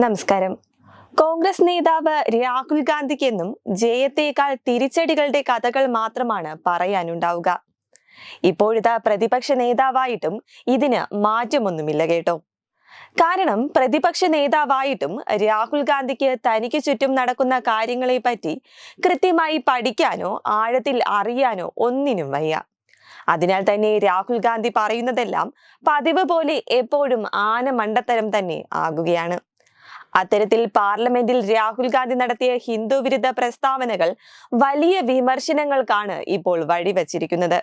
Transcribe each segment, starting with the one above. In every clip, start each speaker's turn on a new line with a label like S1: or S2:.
S1: നമസ്കാരം. കോൺഗ്രസ് നേതാവ് രാഹുൽ ഗാന്ധിക്കെന്നും ജയത്തേക്കാൾ തിരിച്ചടികളുടെ കഥകൾ മാത്രമാണ് പറയാനുണ്ടാവുക. ഇപ്പോഴത്തെ പ്രതിപക്ഷ നേതാവായിട്ടും ഇതിന് മാറ്റമൊന്നുമില്ല കേട്ടോ. കാരണം പ്രതിപക്ഷ നേതാവായിട്ടും രാഹുൽ ഗാന്ധിക്ക് തനിക്ക് ചുറ്റും നടക്കുന്ന കാര്യങ്ങളെ പറ്റി കൃത്യമായി പഠിക്കാനോ ആഴത്തിൽ അറിയാനോ ഒന്നിനും വയ്യ. അതിനാൽ തന്നെ രാഹുൽ ഗാന്ധി പറയുന്നതെല്ലാം പതിവ് പോലെ എപ്പോഴും ആന മണ്ടത്തരം തന്നെ ആകുകയാണ്. അത്തരത്തിൽ പാർലമെന്റിൽ രാഹുൽ ഗാന്ധി നടത്തിയ ഹിന്ദു വിരുദ്ധ പ്രസ്താവനകൾ വലിയ വിമർശനങ്ങൾക്കാണ് ഇപ്പോൾ വഴിവച്ചിരിക്കുന്നത്.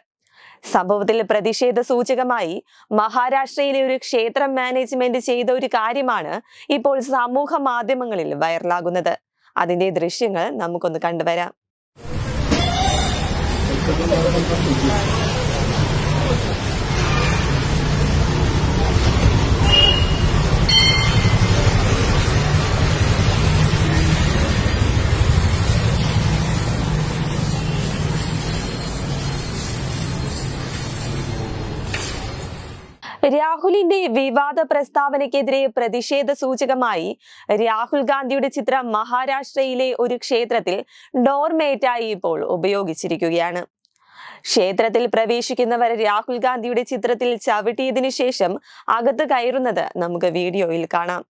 S1: സംഭവത്തിൽ പ്രതിഷേധ സൂചകമായി മഹാരാഷ്ട്രയിലെ ഒരു ക്ഷേത്രം മാനേജ്മെന്റ് ചെയ്ത ഒരു കാര്യമാണ് ഇപ്പോൾ സമൂഹ മാധ്യമങ്ങളിൽ വൈറലാകുന്നത്. അതിന്റെ ദൃശ്യങ്ങൾ നമുക്കൊന്ന് കണ്ടുവരാം. രാഹുലിന്റെ വിവാദ പ്രസ്താവനയ്ക്കെതിരെ പ്രതിഷേധ സൂചകമായി രാഹുൽ ഗാന്ധിയുടെ ചിത്രം മഹാരാഷ്ട്രയിലെ ഒരു ക്ഷേത്രത്തിൽ ഡോർമേറ്റായി ഇപ്പോൾ ഉപയോഗിച്ചിരിക്കുകയാണ്. ക്ഷേത്രത്തിൽ പ്രവേശിക്കുന്നവർ രാഹുൽ ഗാന്ധിയുടെ ചിത്രത്തിൽ ചവിട്ടിയതിനു ശേഷം അകത്ത് കയറുന്നത് നമുക്ക് വീഡിയോയിൽ കാണാം.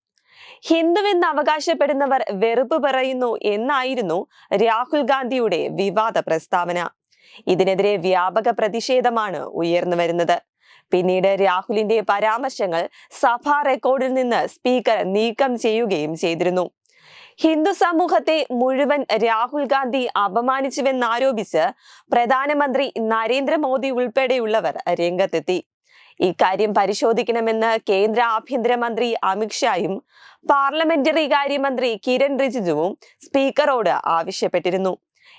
S1: ഹിന്ദുവെന്ന് അവകാശപ്പെടുന്നവർ വെറുപ്പ് പറയുന്നു എന്നായിരുന്നു രാഹുൽ ഗാന്ധിയുടെ വിവാദ പ്രസ്താവന. ഇതിനെതിരെ വ്യാപക പ്രതിഷേധമാണ് ഉയർന്നു വരുന്നത്. പിന്നീട് രാഹുലിന്റെ പരാമർശങ്ങൾ സഭാ റെക്കോർഡിൽ നിന്ന് സ്പീക്കർ നീക്കം ചെയ്യുകയും ചെയ്തിരുന്നു. ഹിന്ദു സമൂഹത്തെ മുഴുവൻ രാഹുൽ ഗാന്ധി അപമാനിച്ചുവെന്നാരോപിച്ച് പ്രധാനമന്ത്രി നരേന്ദ്രമോദി ഉൾപ്പെടെയുള്ളവർ രംഗത്തെത്തി. ഇക്കാര്യം പരിശോധിക്കണമെന്ന് കേന്ദ്ര ആഭ്യന്തരമന്ത്രി അമിത്ഷായും പാർലമെന്ററി കാര്യമന്ത്രി കിരൺ റിജിജുവും സ്പീക്കറോട് ആവശ്യപ്പെട്ടിരുന്നു.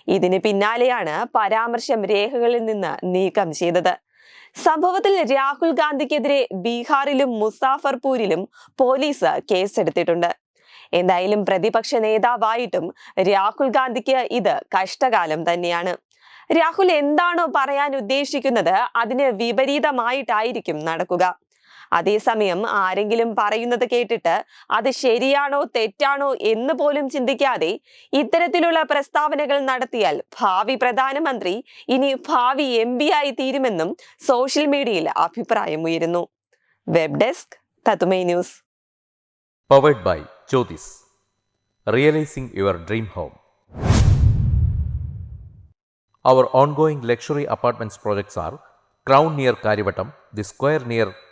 S1: ഇതിന് പിന്നാലെയാണ് പരാമർശം രേഖകളിൽ നിന്ന് നീക്കം ചെയ്തത്. സംഭവത്തിൽ രാഹുൽ ഗാന്ധിക്കെതിരെ ബീഹാറിലും മുസാഫർപൂരിലും പോലീസ് കേസെടുത്തിട്ടുണ്ട്. എന്തായാലും പ്രതിപക്ഷ നേതാവായിട്ടും രാഹുൽ ഗാന്ധിക്ക് ഇത് കഷ്ടകാലം തന്നെയാണ്. രാഹുൽ എന്താണോ പറയാൻ ഉദ്ദേശിക്കുന്നത് അതിന് വിപരീതമായിട്ടായിരിക്കും നടക്കുക. അതേസമയം ആരെങ്കിലും പറയുന്നത് കേട്ടിട്ട് അത് ശരിയാണോ തെറ്റാണോ എന്ന് പോലും ചിന്തിക്കാതെ ഇത്തരത്തിലുള്ള പ്രസ്താവനകൾ നടത്തിയാൽ ഭാവി പ്രധാനമന്ത്രി ഇനി ഭാവി എം ആയി തീരുമെന്നും സോഷ്യൽ മീഡിയയിൽ അഭിപ്രായമുയരുന്നു. വെബ് ഡെസ്ക് തത്തുമൈ news.
S2: Powered by Jyothis realising your dream home our ongoing luxury apartments projects are crown near Kariavattom the square luxury